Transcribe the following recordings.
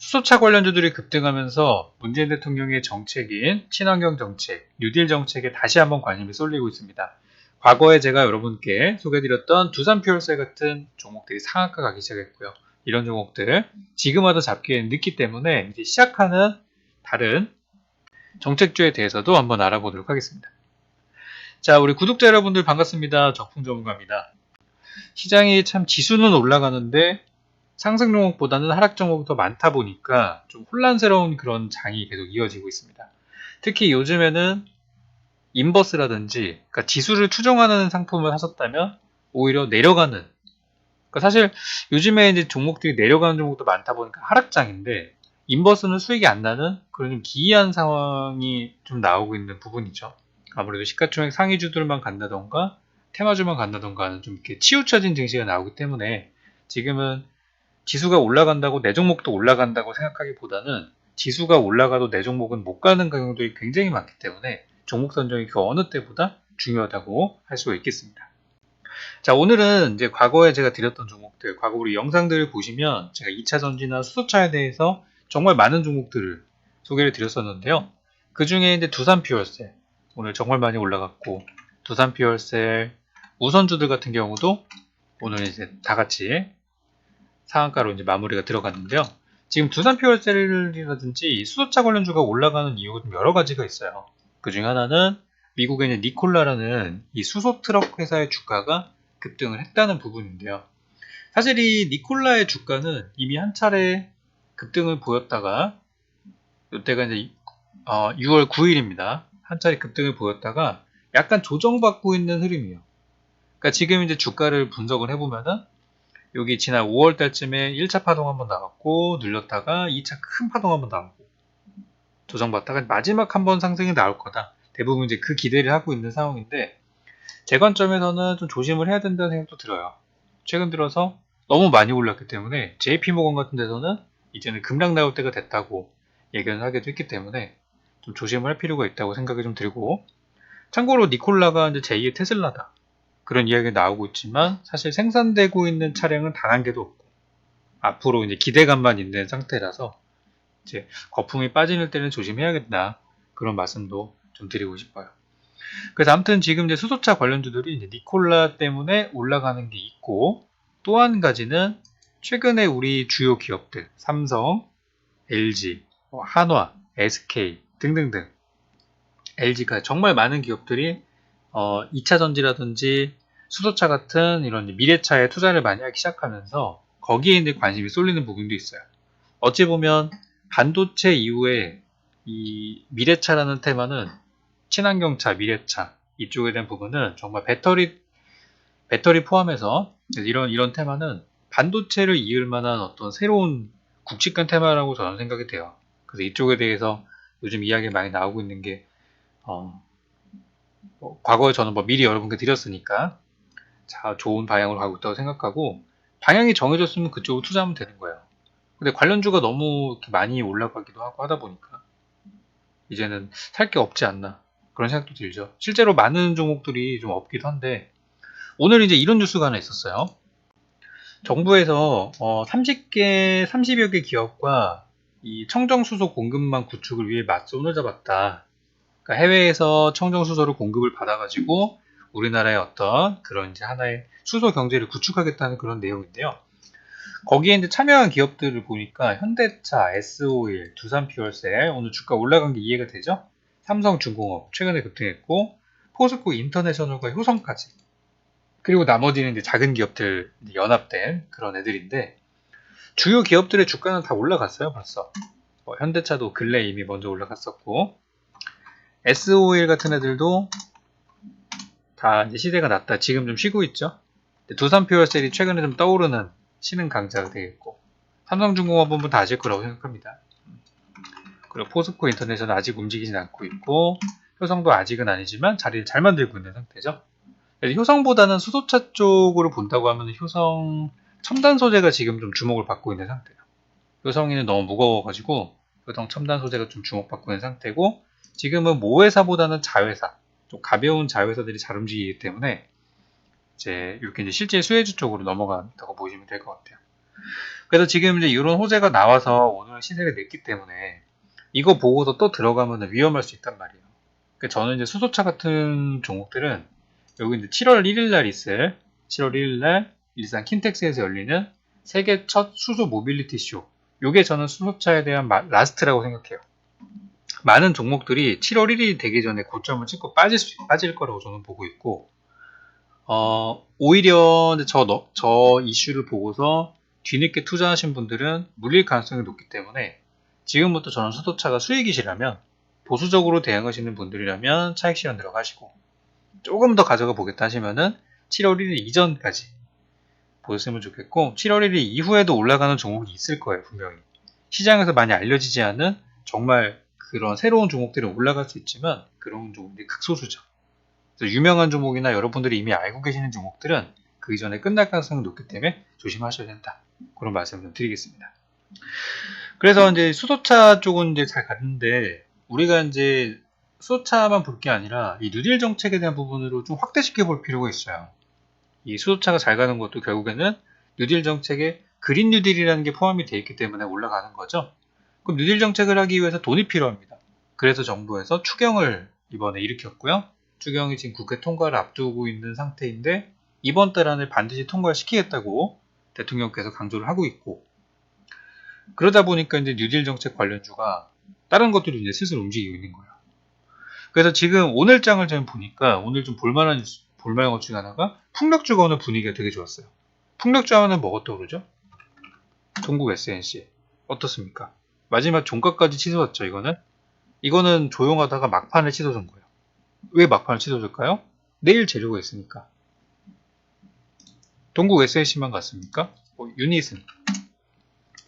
수소차 관련주들이 급등하면서 문재인 대통령의 정책인 친환경 정책, 뉴딜 정책에 다시 한번 관심이 쏠리고 있습니다. 과거에 제가 여러분께 소개해드렸던 두산퓨얼셀 같은 종목들이 상한가 가기 시작했고요. 이런 종목들 지금 와도 잡기엔 늦기 때문에 이제 시작하는 다른 정책주에 대해서도 한번 알아보도록 하겠습니다. 자, 우리 구독자 여러분들 반갑습니다. 적풍 전문가입니다. 시장이 참 지수는 올라가는데 상승 종목보다는 하락 종목이 더 많다 보니까 좀 혼란스러운 그런 장이 계속 이어지고 있습니다. 특히 요즘에는 인버스라든지 그러니까 지수를 추종하는 상품을 하셨다면 오히려 내려가는 그러니까 사실 요즘에 이제 종목들이 내려가는 종목도 많다 보니까 하락장인데 인버스는 수익이 안 나는 그런 좀 기이한 상황이 좀 나오고 있는 부분이죠. 아무래도 시가총액 상위주들만 간다던가 테마주만 간다던가 하는 좀 이렇게 치우쳐진 증시가 나오기 때문에 지금은 지수가 올라간다고 내 종목도 올라간다고 생각하기보다는 지수가 올라가도 내 종목은 못 가는 경우들이 굉장히 많기 때문에 종목 선정이 그 어느 때보다 중요하다고 할 수가 있겠습니다. 자, 오늘은 이제 과거에 제가 드렸던 종목들, 과거 우리 영상들을 보시면 제가 2차 전지나 수소차에 대해서 정말 많은 종목들을 소개를 드렸었는데요. 그 중에 이제 두산 퓨얼셀, 오늘 정말 많이 올라갔고, 두산 퓨얼셀 우선주들 같은 경우도 오늘 이제 다 같이 상한가로 이제 마무리가 들어갔는데요. 지금 두산 퓨얼셀이라든지 수소차 관련주가 올라가는 이유가 좀 여러 가지가 있어요. 그 중에 하나는 미국에 있는 니콜라라는 이 수소 트럭 회사의 주가가 급등을 했다는 부분인데요. 사실 이 니콜라의 주가는 이미 한 차례 급등을 보였다가 이때가 이제 어, 6월 9일입니다. 한 차례 급등을 보였다가 약간 조정받고 있는 흐름이에요. 그러니까 지금 이제 주가를 분석을 해보면은 여기 지난 5월 달쯤에 1차 파동 한번 나왔고 눌렸다가 2차 큰 파동 한번 나오고 조정받다가 마지막 한 번 상승이 나올 거다. 대부분 이제 그 기대를 하고 있는 상황인데 제 관점에서는 좀 조심을 해야 된다는 생각도 들어요. 최근 들어서 너무 많이 올랐기 때문에 JP모건 같은 데서는 이제는 급락 나올 때가 됐다고 예견을 하기도 했기 때문에 좀 조심을 할 필요가 있다고 생각이 좀 들고 참고로 니콜라가 이제 제2의 테슬라다 그런 이야기가 나오고 있지만 사실 생산되고 있는 차량은 단 한 개도 없고 앞으로 이제 기대감만 있는 상태라서 이제 거품이 빠지는 때는 조심해야겠다 그런 말씀도 좀 드리고 싶어요. 그래서 아무튼 지금 이제 수소차 관련주들이 이제 니콜라 때문에 올라가는 게 있고 또 한 가지는 최근에 우리 주요 기업들 삼성, LG, 뭐 한화, SK 등등등 LG가 정말 많은 기업들이 어, 2차 전지라든지 수소차 같은 이런 미래차에 투자를 많이 하기 시작하면서 거기에 이제 관심이 쏠리는 부분도 있어요. 어찌 보면 반도체 이후에 이 미래차라는 테마는 친환경차, 미래차 이쪽에 대한 부분은 정말 배터리 배터리 포함해서 이런 이런 테마는 반도체를 이을 만한 어떤 새로운 굵직한 테마라고 저는 생각이 돼요. 그래서 이쪽에 대해서 요즘 이야기 많이 나오고 있는 게 어, 뭐 과거에 저는 뭐 미리 여러분께 드렸으니까 자 좋은 방향으로 가고 있다고 생각하고 방향이 정해졌으면 그쪽으로 투자하면 되는 거예요. 근데 관련주가 너무 많이 올라가기도 하고 하다 보니까 이제는 살 게 없지 않나 그런 생각도 들죠. 실제로 많은 종목들이 좀 없기도 한데 오늘 이제 이런 뉴스가 하나 있었어요. 정부에서 어 30개, 30여 개 기업과 이 청정수소 공급망 구축을 위해 맞손을 잡았다. 그러니까 해외에서 청정수소를 공급을 받아가지고 우리나라의 어떤 그런 이제 하나의 수소 경제를 구축하겠다는 그런 내용인데요. 거기에 이제 참여한 기업들을 보니까 현대차, S-오일, 두산퓨얼셀 오늘 주가 올라간 게 이해가 되죠? 삼성중공업 최근에 급등했고 포스코 인터내셔널과 효성까지 그리고 나머지는 이제 작은 기업들 연합된 그런 애들인데 주요 기업들의 주가는 다 올라갔어요 벌써 뭐 현대차도 근래 이미 먼저 올라갔었고 S-오일 같은 애들도 다 이제 시대가 났다 지금 좀 쉬고 있죠 두산퓨얼셀이 최근에 좀 떠오르는 신흥 강자가 되겠고 삼성중공업은 다 아실 거라고 생각합니다 그리고 포스코 인터넷은 아직 움직이진 않고 있고 효성도 아직은 아니지만 자리를 잘 만들고 있는 상태죠. 효성보다는 수소차 쪽으로 본다고 하면 효성 첨단 소재가 지금 좀 주목을 받고 있는 상태예요. 효성이는 너무 무거워가지고 효성 첨단 소재가 좀 주목받고 있는 상태고 지금은 모회사보다는 자회사, 좀 가벼운 자회사들이 잘 움직이기 때문에 이제 이렇게 이제 실제 수혜주 쪽으로 넘어간다고 보시면 될 것 같아요. 그래서 지금 이제 이런 호재가 나와서 오늘 시세를 냈기 때문에 이거 보고서 또 들어가면 위험할 수 있단 말이에요. 그러니까 저는 이제 수소차 같은 종목들은 여기 이제 7월 1일 날 있을 7월 1일 날 일산 킨텍스에서 열리는 세계 첫 수소 모빌리티 쇼. 요게 저는 수소차에 대한 마- 라스트라고 생각해요. 많은 종목들이 7월 1일이 되기 전에 고점을 찍고 빠질 수, 빠질 거라고 저는 보고 있고, 어, 오히려 저, 너- 저 이슈를 보고서 뒤늦게 투자하신 분들은 물릴 가능성이 높기 때문에 지금부터 저는 수소차가 수익이시라면 보수적으로 대응하시는 분들이라면 차익 실현 들어가시고 조금 더 가져가 보겠다 하시면은 7월 1일 이전까지 보셨으면 좋겠고 7월 1일 이후에도 올라가는 종목이 있을 거예요 분명히. 시장에서 많이 알려지지 않은 정말 그런 새로운 종목들이 올라갈 수 있지만 그런 종목들이 극소수죠 그래서 유명한 종목이나 여러분들이 이미 알고 계시는 종목들은 그 이전에 끝날 가능성이 높기 때문에 조심하셔야 된다 그런 말씀을 좀 드리겠습니다 그래서 이제 수소차 쪽은 이제 잘 갔는데 우리가 이제 수소차만 볼 게 아니라 이 뉴딜 정책에 대한 부분으로 좀 확대시켜 볼 필요가 있어요. 이 수소차가 잘 가는 것도 결국에는 뉴딜 정책에 그린 뉴딜이라는 게 포함이 되어 있기 때문에 올라가는 거죠. 그럼 뉴딜 정책을 하기 위해서 돈이 필요합니다. 그래서 정부에서 추경을 이번에 일으켰고요. 추경이 지금 국회 통과를 앞두고 있는 상태인데 이번 달 안에 반드시 통과를 시키겠다고 대통령께서 강조를 하고 있고 그러다 보니까 이제 뉴딜 정책 관련주가 다른 것들이 이제 슬슬 움직이고 있는 거예요. 그래서 지금 오늘 장을 좀 보니까 오늘 좀 볼만한 볼만한 것 중에 하나가 풍력주가 오늘 분위기가 되게 좋았어요. 풍력주 하면은 뭐가 떠오르죠? 동국 SNC 어떻습니까? 마지막 종가까지 치솟았죠. 이거는 이거는 조용하다가 막판에 치솟은 거예요. 왜 막판에 치솟을까요? 내일 재료가 있으니까. 동국 SNC만 갔습니까? 어, 유닛은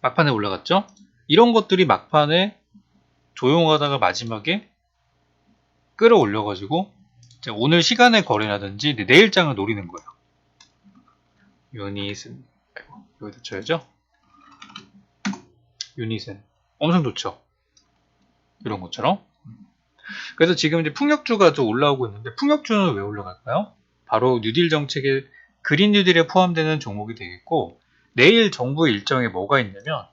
막판에 올라갔죠? 이런 것들이 막판에 조용하다가 마지막에 끌어올려가지고 오늘 시간의 거래라든지 내일장을 노리는 거예요. 유닛은 아이고 여기다 쳐야죠. 유닛은 엄청 좋죠. 이런 것처럼. 그래서 지금 이제 풍력주가 좀 올라오고 있는데 풍력주는 왜 올라갈까요? 바로 뉴딜 정책의 그린 뉴딜에 포함되는 종목이 되겠고 내일 정부 일정에 뭐가 있냐면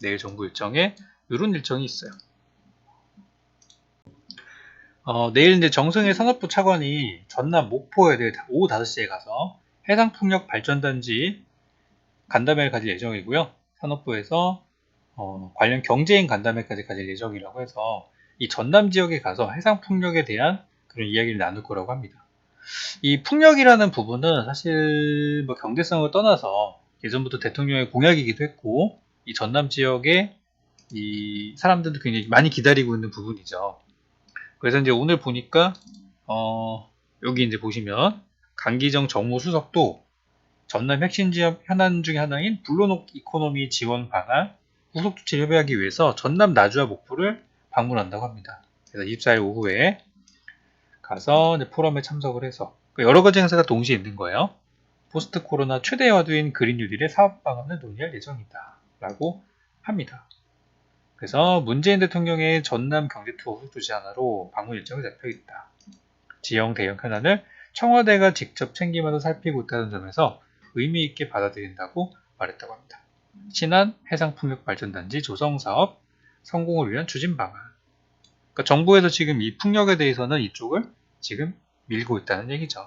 내일 정부 일정에 이런 일정이 있어요. 어, 내일 이제 정승혜 산업부 차관이 전남 목포에 내일 오후 5시에 가서 해상풍력 발전단지 간담회를 가질 예정이고요. 산업부에서 어, 관련 경제인 간담회까지 가질 예정이라고 해서 이 전남 지역에 가서 해상 풍력에 대한 그런 이야기를 나눌 거라고 합니다. 이 풍력이라는 부분은 사실 뭐 경제성을 떠나서 예전부터 대통령의 공약이기도 했고 이 전남 지역에 이 사람들도 굉장히 많이 기다리고 있는 부분이죠. 그래서 이제 오늘 보니까 어, 여기 이제 보시면 강기정 정무수석도 전남 핵심 지역 현안 중에 하나인 블루녹 이코노미 지원 방안 후속 조치를 협의하기 위해서 전남 나주와 목포를 방문한다고 합니다. 그래서 24일 오후에 가서 포럼에 참석을 해서 그 여러 가지 행사가 동시에 있는 거예요. 포스트 코로나 최대 화두인 그린 뉴딜의 사업 방안을 논의할 예정이다. 라고 합니다. 그래서 문재인 대통령의 전남 경제 투어 조치 하나로 방문 일정이 잡혀 있다. 지형 대형 현안을 청와대가 직접 챙기면서 살피고 있다는 점에서 의미 있게 받아들인다고 말했다고 합니다. 신안 해상풍력발전단지 조성사업 성공을 위한 추진 방안. 그러니까 정부에서 지금 이 풍력에 대해서는 이쪽을 지금 밀고 있다는 얘기죠.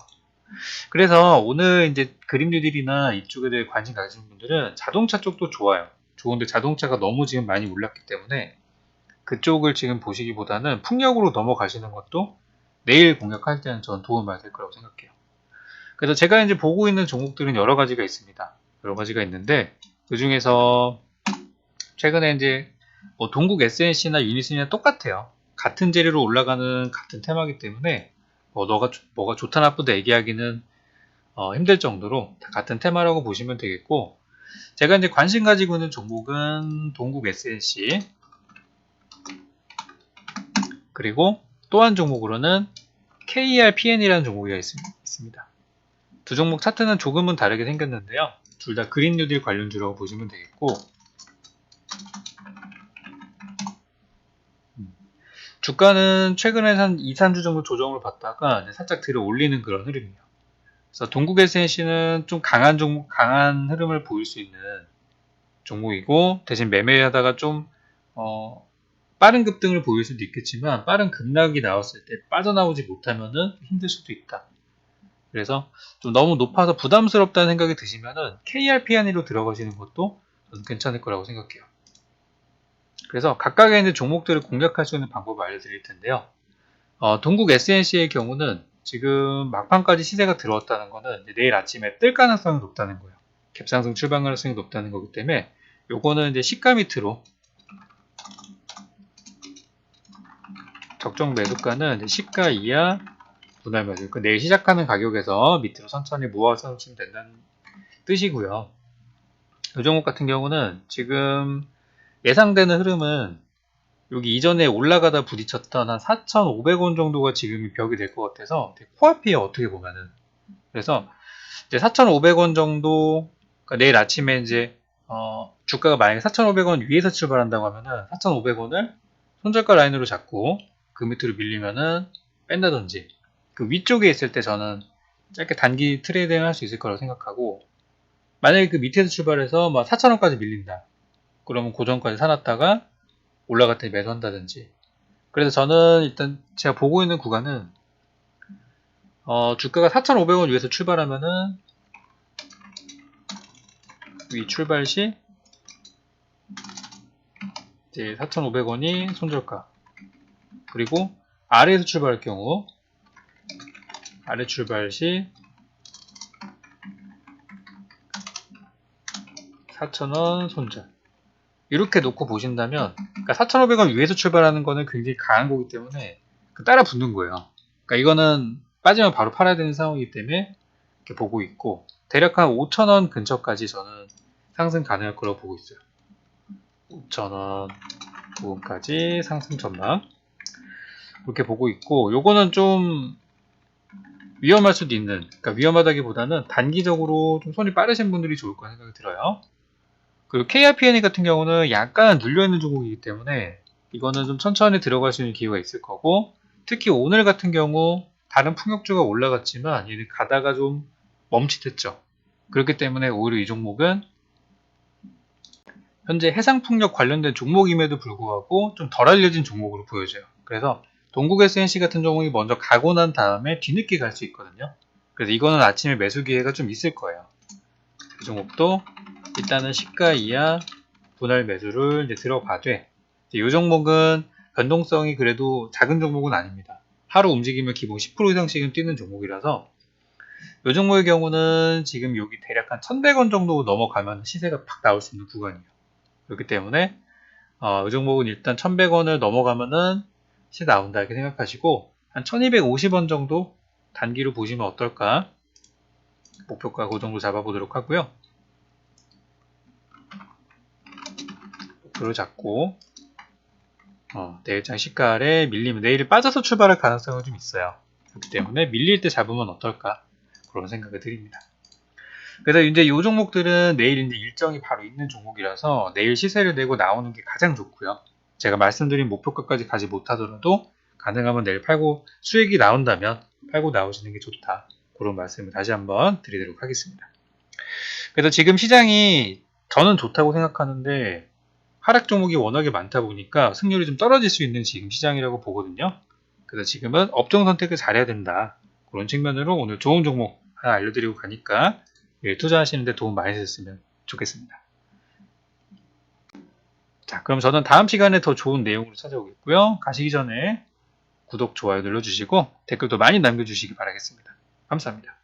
그래서 오늘 이제 그림 뉴딜이나 이쪽에 대해 관심 가지신 분들은 자동차 쪽도 좋아요. 좋은데 자동차가 너무 지금 많이 올랐기 때문에 그쪽을 지금 보시기보다는 풍력으로 넘어가시는 것도 내일 공략할 때는 전 많이 될 거라고 생각해요. 그래서 제가 이제 보고 있는 종목들은 여러 가지가 있습니다. 여러 가지가 있는데 그 중에서 최근에 이제 뭐 동국 SNC나 유니슨이나 똑같아요. 같은 재료로 올라가는 같은 테마기 때문에 뭐 너가 좋- 뭐가 좋다 나쁘다 얘기하기는 어, 힘들 정도로 다 같은 테마라고 보시면 되겠고 제가 이제 관심 가지고 있는 종목은 동국 SNC 그리고 또한 종목으로는 KRPN이라는 종목이 있- 있습니다. 두 종목 차트는 조금은 다르게 생겼는데요. 둘 다 그린 뉴딜 관련주라고 보시면 되겠고 음. 주가는 최근에 한 2, 3주 정도 조정을 받다가 살짝 들어 올리는 그런 흐름이에요. 그래서 동국 SNC는 좀 강한 종목, 강한 흐름을 보일 수 있는 종목이고 대신 매매하다가 좀 어, 빠른 급등을 보일 수도 있겠지만 빠른 급락이 나왔을 때 빠져나오지 못하면은 힘들 수도 있다. 그래서 좀 너무 높아서 부담스럽다는 생각이 드시면은 KRP 안으로 들어가시는 것도 괜찮을 거라고 생각해요. 그래서 각각의 있는 종목들을 공략할 수 있는 방법을 알려드릴 텐데요. 어, 동국 SNC의 경우는 지금 막판까지 시세가 들어왔다는 이제 내일 아침에 뜰 가능성이 높다는 거예요. 갭상승 출발 가능성이 높다는 거기 때문에 요거는 이제 시가 밑으로 적정 매수가는 이제 시가 이하 분할 매수. 그 내일 시작하는 가격에서 밑으로 천천히 모아서 놓으시면 된다는 뜻이고요. 이 종목 같은 경우는 지금 예상되는 흐름은 여기 이전에 올라가다 부딪혔던 한 4,500원 정도가 지금 벽이 될 것 같아서 되게 코앞이에요 어떻게 보면은 그래서 이제 4,500원 정도 그러니까 내일 아침에 이제 어, 주가가 만약에 4,500원 위에서 출발한다고 하면은 4,500원을 손절가 라인으로 잡고 그 밑으로 밀리면은 뺀다든지 그 위쪽에 있을 때 저는 짧게 단기 트레이딩 할 수 있을 거라고 생각하고 만약에 그 밑에서 출발해서 막 4,000원까지 밀린다. 그러면 고정까지 사놨다가 올라갈 때 매수한다든지. 그래서 저는 일단 제가 보고 있는 구간은 어, 주가가 4,500원 위에서 출발하면은 위 출발 시 이제 4,500원이 손절가. 그리고 아래에서 출발할 경우 아래 출발 시 4,000원 손절 이렇게 놓고 보신다면 그러니까 4,500원 위에서 출발하는 거는 굉장히 강한 거기 때문에 그 따라 붙는 거예요. 그러니까 이거는 빠지면 바로 팔아야 되는 상황이기 때문에 이렇게 보고 있고 대략 한 5,000원 근처까지 저는 상승 가능할 거라고 보고 있어요. 5,000원 부분까지 상승 전망 그렇게 보고 있고 요거는 좀 위험할 수도 있는 그러니까 위험하다기보다는 단기적으로 좀 손이 빠르신 분들이 좋을 거라 생각이 들어요. 그리고 KRPN 같은 경우는 약간 눌려있는 종목이기 때문에 이거는 좀 천천히 들어갈 수 있는 기회가 있을 거고 특히 오늘 같은 경우 다른 풍력주가 올라갔지만 얘는 가다가 좀 멈칫했죠. 그렇기 때문에 오히려 이 종목은 현재 해상풍력 관련된 종목임에도 불구하고 좀 덜 알려진 종목으로 보여져요. 그래서 동국 SNC 같은 종목이 먼저 가고 난 다음에 뒤늦게 갈 수 있거든요. 그래서 이거는 아침에 매수 기회가 좀 있을 거예요. 이 종목도 일단은 시가 이하 분할 매수를 이제 들어가되 이 종목은 변동성이 그래도 작은 종목은 아닙니다. 하루 움직이면 기본 10% 이상씩은 뛰는 종목이라서 이 종목의 경우는 지금 여기 대략 한 1100원 정도 넘어가면 시세가 팍 나올 수 있는 구간이에요. 그렇기 때문에 어, 이 종목은 일단 1100원을 넘어가면은 시세 나온다 이렇게 생각하시고 한 1250원 정도 단기로 보시면 어떨까 목표가 그 정도 잡아보도록 하고요. 목표를 잡고 어, 내일장 시가 아래 밀리면 내일 빠져서 출발할 가능성은 좀 있어요. 그렇기 때문에 밀릴 때 잡으면 어떨까 그런 생각을 드립니다. 그래서 이제 이 종목들은 내일 이제 일정이 바로 있는 종목이라서 내일 시세를 내고 나오는 게 가장 좋고요. 제가 말씀드린 목표가까지 가지 못하더라도 가능하면 내일 팔고 수익이 나온다면 팔고 나오시는 게 좋다. 그런 말씀을 다시 한번 드리도록 하겠습니다. 그래서 지금 시장이 저는 좋다고 생각하는데 하락 종목이 워낙에 많다 보니까 승률이 좀 떨어질 수 있는 지금 시장이라고 보거든요. 그래서 지금은 업종 선택을 잘해야 된다. 그런 측면으로 오늘 좋은 종목 하나 알려드리고 가니까 예, 투자하시는데 도움 많이 됐으면 좋겠습니다. 자, 그럼 저는 다음 시간에 더 좋은 내용으로 찾아오겠고요. 가시기 전에 구독, 좋아요 눌러주시고 댓글도 많이 남겨주시기 바라겠습니다. 감사합니다.